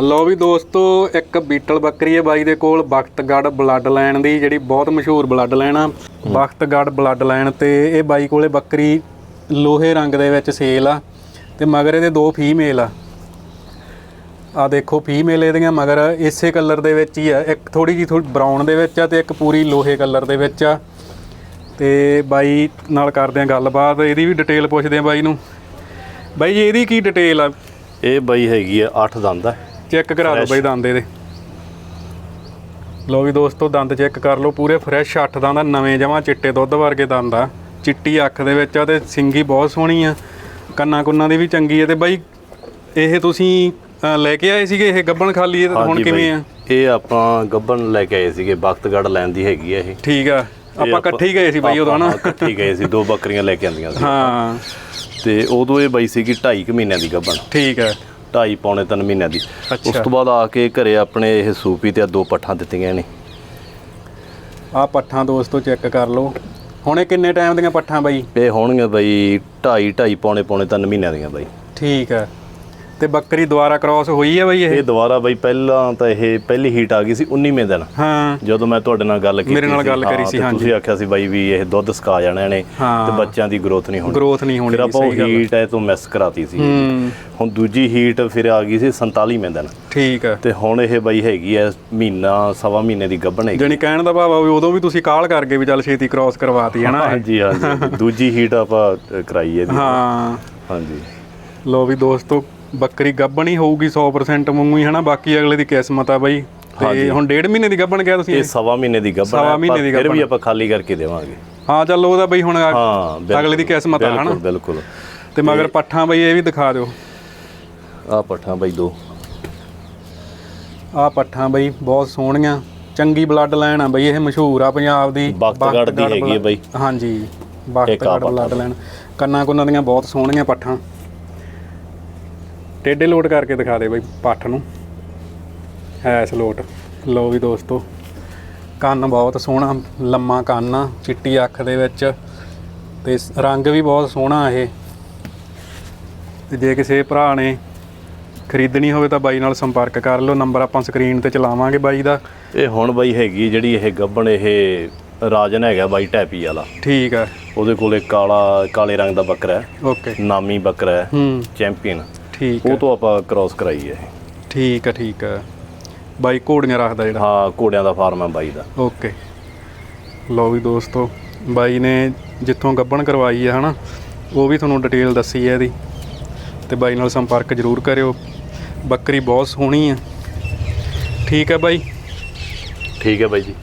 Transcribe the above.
ਲਓ ਵੀ ਦੋਸਤੋ, ਇੱਕ ਬੀਟਲ ਬੱਕਰੀ ਹੈ ਬਾਈ ਦੇ ਕੋਲ ਬਖਤਗੜ ਬਲੱਡ ਲਾਈਨ ਦੀ, ਜਿਹੜੀ ਬਹੁਤ ਮਸ਼ਹੂਰ ਬਲੱਡ ਲਾਈਨ ਆ। ਬਖਤਗੜ ਬਲੱਡ ਲਾਈਨ ਤੇ ਇਹ ਬਾਈ ਕੋਲੇ ਬੱਕਰੀ ਲੋਹੇ ਰੰਗ ਦੇ ਵਿੱਚ ਸੇਲ ਆ, ਤੇ ਮਗਰ ਇਹਦੇ ਦੋ ਫੀਮੇਲ ਆ। ਆ ਦੇਖੋ, ਫੀਮੇਲ ਇਹਦੀਆਂ, ਮਗਰ ਇਸੇ ਕਲਰ ਦੇ ਵਿੱਚ ਹੀ ਆ। ਇੱਕ ਥੋੜੀ ਜਿਹੀ ਥੋੜੀ ਬਰਾਊਨ ਦੇ ਵਿੱਚ ਆ ਤੇ ਇੱਕ ਪੂਰੀ ਲੋਹੇ ਕਲਰ ਦੇ ਵਿੱਚ ਆ। ਤੇ ਬਾਈ ਨਾਲ ਕਰਦੇ ਆ ਗੱਲਬਾਤ, ਇਹਦੀ ਵੀ ਡਿਟੇਲ ਪੁੱਛਦੇ ਆ ਬਾਈ ਨੂੰ। ਬਾਈ ਜੀ, ਇਹਦੀ ਕੀ ਡਿਟੇਲ ਆ? ਇਹ ਬਾਈ ਹੈਗੀ ਆ 8 ਦੰਦ ਆ। ਚੈੱਕ ਕਰਾ ਲਓ ਬਈ ਦੰਦ ਇਹਦੇ। ਲੋ ਵੀ ਦੋਸਤੋ ਦੰਦ ਚੈੱਕ ਕਰ ਲਓ ਪੂਰੇ ਫਰੈਸ਼ 8 ਦੰਦ ਆ ਨਵੇਂ ਜਮਾ ਚਿੱਟੇ ਦੁੱਧ ਵਰਗੇ ਦੰਦ ਆ। ਚਿੱਟੀ ਅੱਖ ਦੇ ਵਿੱਚ ਆ ਤੇ ਸਿੰਗੀ ਬਹੁਤ ਸੋਹਣੀ ਆ। ਕੰਨਾਂ ਕੁੰਨਾਂ ਦੀ ਵੀ ਚੰਗੀ ਆ ਤੇ ਬਾਈ ਇਹ ਤੁਸੀਂ ਲੈ ਕੇ ਆਏ ਸੀਗੇ ਇਹ ਗੱਬਣ ਖਾਲੀ ਇਹ ਹੁਣ ਕਿਵੇਂ ਆ? ਇਹ ਆਪਾਂ ਗੱਬਨ ਲੈ ਕੇ ਆਏ ਸੀਗੇ ਬਖਤਗੜ ਲੈਣ ਦੀ ਹੈਗੀ ਆ ਇਹ। ਠੀਕ ਆ ਆਪਾਂ ਇਕੱਠੇ ਹੀ ਗਏ ਸੀ ਬਾਈ ਉਦੋਂ ਹਾਂ, ਇਕੱਠੇ ਹੀ ਗਏ ਸੀ ਦੋ ਬੱਕਰੀਆਂ ਲੈ ਕੇ ਆਂਦੀਆਂ ਸੀ। ਹਾਂ। ਤੇ ਉਦੋਂ ਇਹ ਬਈ ਸੀਗੀ 2.5 ਮਹੀਨਿਆਂ ਦੀ ਗੱਬਨ ਠੀਕ ਆ। 2.5 ਪੌਣੇ 3 ਮਹੀਨਿਆਂ ਦੀ। ਉਸ ਤੋਂ ਬਾਅਦ ਆ ਕੇ ਘਰੇ ਆਪਣੇ ਇਹ ਸੂਪੀ ਤੇ ਦੋ ਪੱਠਾਂ ਦਿੱਤੀਆਂ ਨੇ ਆ ਪੱਠਾਂ ਦੋਸਤੋ ਚੈੱਕ ਕਰ ਲਓ। ਹੁਣ ਕਿੰਨੇ ਟਾਈਮ ਦੀਆਂ ਪੱਠਾਂ ਬਾਈ? ਇਹ ਹੋਣਗੇ ਬਈ 2.5 2.5 ਪੌਣੇ ਪੌਣੇ 3 ਮਹੀਨਿਆਂ ਦੀਆਂ ਬਈ। ਠੀਕ ਆ। ਤੇ ਬੱਕਰੀ ਦੁਬਾਰਾ ਕ੍ਰਾਸ ਹੋਈ ਹੈ ਬਾਈ ਇਹ? ਇਹ ਦੁਬਾਰਾ ਬਈ ਪਹਿਲਾਂ ਤਾਂ ਇਹ ਪਹਿਲੀ ਹੀਟ ਆ ਗਈ ਸੀ 19ਵੇਂ ਦਿਨ। ਹਾਂ। ਜਦੋਂ ਮੈਂ ਤੁਹਾਡੇ ਨਾਲ ਗੱਲ ਕੀਤੀ ਮੇਰੇ ਨਾਲ ਗੱਲ ਕਰੀ ਸੀ, ਹਾਂਜੀ। ਤੁਸੀਂ ਆਖਿਆ ਸੀ ਬਾਈ ਵੀ ਇਹ ਦੁੱਧ ਸਕਾ ਜਾਣਾ ਨੇ ਹਾਂ। ਤੇ ਬੱਚਿਆਂ ਦੀ ਗਰੋਥ ਨਹੀਂ ਹੋਣੀ। ਗਰੋਥ ਨਹੀਂ ਹੋਣੀ ਫਿਰ ਆਪਾਂ ਉਹ ਸਹੀ ਗੱਲ ਹੀਟ ਹੈ ਤੋਂ ਮਿਸ ਕਰਾਤੀ ਸੀ। ਹੂੰ। ਹੁਣ ਦੂਜੀ ਹੀਟ ਫਿਰ ਆ ਗਈ ਸੀ 47ਵੇਂ ਦਿਨ। ਠੀਕ ਹੈ ਤੇ ਹੁਣ ਇਹ ਬਾਈ ਹੈਗੀ ਐ ਮਹੀਨਾ ਸਵਾ ਮਹੀਨੇ ਦੀ ਗੱਭਣ ਹੈਗੀ। ਜਾਣੀ ਕਹਿਣ ਦਾ ਭਾਵ ਆ ਵੀ ਉਦੋਂ ਵੀ ਤੁਸੀਂ ਕਾਲ ਕਰਕੇ ਵੀ ਚੱਲ ਛੇਤੀ ਕ੍ਰਾਸ ਕਰਵਾਤੀ ਹੈ ਨਾ? ਹਾਂਜੀ ਹਾਂਜੀ। ਦੂਜੀ ਹੀਟ ਆਪਾਂ ਅ, ਕਰਾਈ ਇਹਦੀ। ਹਾਂ। ਹਾਂਜੀ। ਲੋ ਵੀ ਦੋਸਤੋ ਬੱਕਰੀ ਗੱਭਣ ਹੀ ਹੋਊਗੀ 100% ਵਾਂਗੂ ਹੀ ਹਨਾ? ਬਾਕੀ ਅਗਲੇ ਦੀ ਕਿਸਮਤ ਆ ਬਾਈ। ਤੇ ਹੁਣ ਡੇਢ ਮਹੀਨੇ ਦੀ ਗੱਭਣ ਕਿਹਾ ਤੁਸੀਂ? ਇਹ ਸਵਾ ਮਹੀਨੇ ਦੀ ਗੱਭਣ ਸਵਾ ਹੈ, ਮਹੀਨੇ ਦੀ ਫਿਰ। ਵੀ ਆਪਾਂ ਖਾਲੀ ਕਰਕੇ ਦੇਵਾਂਗੇ। ਹਾਂ ਚੱਲ ਉਹਦਾ ਬਈ ਹੁਣ ਹਾਂ ਅਗਲੇ ਦੀ ਕਿਸਮਤ ਆ ਹਨਾ? ਬਿਲਕੁਲ ਤੇ ਮਗਰ ਪੱਠਾਂ ਬਈ ਇਹ ਵੀ ਦਿਖਾ ਦਿਓ। ਆ ਪੱਠਾਂ ਬਾਈ ਦੋ। ਆਹ ਪੱਠਾਂ ਬਈ ਬਹੁਤ ਸੋਹਣੀਆਂ। ਚੰਗੀ ਬਲੱਡ ਲਾਈਨ ਆ ਬਈ ਇਹ ਮਸ਼ਹੂਰ ਆ ਪੰਜਾਬ ਦੀ। ਬਖਤਗੜ੍ਹ ਦੀ ਹੈਗੀ ਆ ਬਈ। ਹਾਂਜੀ ਬਖਤਗੜ ਬਲੱਡ ਲਾਈਨ ਕੰਨਾਂ ਕੁੰਨਾਂ ਦੀਆਂ ਬਹੁਤ ਸੋਹਣੀਆਂ ਪੱਠਾਂ। ਟੇਡੇ ਲੋਡ ਕਰਕੇ ਦਿਖਾ ਦੇ ਬਈ ਪੱਠ ਨੂੰ। ਐਸ ਲੋਟ। ਲੋ ਵੀ ਦੋਸਤੋ ਕੰਨ ਬਹੁਤ ਸੋਹਣਾ ਲੰਮਾ ਕੰਨ ਆ ਚਿੱਟੀ ਅੱਖ ਦੇ ਵਿੱਚ ਤੇ ਰੰਗ ਵੀ ਬਹੁਤ ਸੋਹਣਾ ਇਹ। ਤੇ ਜੇ ਕਿਸੇ ਭਰਾ ਨੇ ਖਰੀਦਣੀ ਹੋਵੇ ਤਾਂ ਬਾਈ ਨਾਲ ਸੰਪਰਕ ਕਰ ਲਓ ਨੰਬਰ ਆਪਾਂ ਸਕਰੀਨ ਤੇ ਚਲਾਵਾਂਗੇ ਬਾਈ ਦਾ। ਇਹ ਹੁਣ ਬਾਈ ਹੈਗੀ ਜਿਹੜੀ ਇਹ ਗੱਭਣ ਇਹ ਰਾਜਨ ਹੈਗਾ ਬਾਈ ਟੈਪੀ ਵਾਲਾ। ਠੀਕ ਹੈ ਉਹਦੇ ਕੋਲੇ ਕਾਲਾ ਕਾਲੇ ਰੰਗ ਦਾ ਬੱਕਰਾ ਹੈ। ਓਕੇ। ਨਾਮੀ ਬੱਕਰਾ ਹੂੰ। ਚੈਂਪੀਅਨ। ਠੀਕ ਉਹ ਤੋਂ ਆਪਾਂ ਕ੍ਰਾਸ ਕਰਾਈ ਹੈ ਇਹ। ਠੀਕ ਹੈ ਠੀਕ ਹੈ ਬਾਈ ਘੋੜੀਆਂ ਰੱਖਦਾ ਜਿਹੜਾ? ਹਾਂ ਘੋੜਿਆਂ ਦਾ ਫਾਰਮ ਹੈ ਬਾਈ ਦਾ। ਓਕੇ। ਲਓ ਵੀ ਦੋਸਤੋ ਬਾਈ ਨੇ ਜਿੱਥੋਂ ਗੱਬਣ ਕਰਵਾਈ ਹੈ ਹਨਾ ਉਹ ਵੀ ਤੁਹਾਨੂੰ ਡਿਟੇਲ ਦੱਸੀ ਹੈ ਇਹਦੀ। ਤੇ ਬਾਈ ਨਾਲ ਸੰਪਰਕ ਜ਼ਰੂਰ ਕਰਿਓ। ਬੱਕਰੀ ਬਹੁਤ ਸੋਹਣੀ ਹੈ ਠੀਕ ਹੈ ਬਾਈ? ਠੀਕ ਹੈ ਬਾਈ ਜੀ।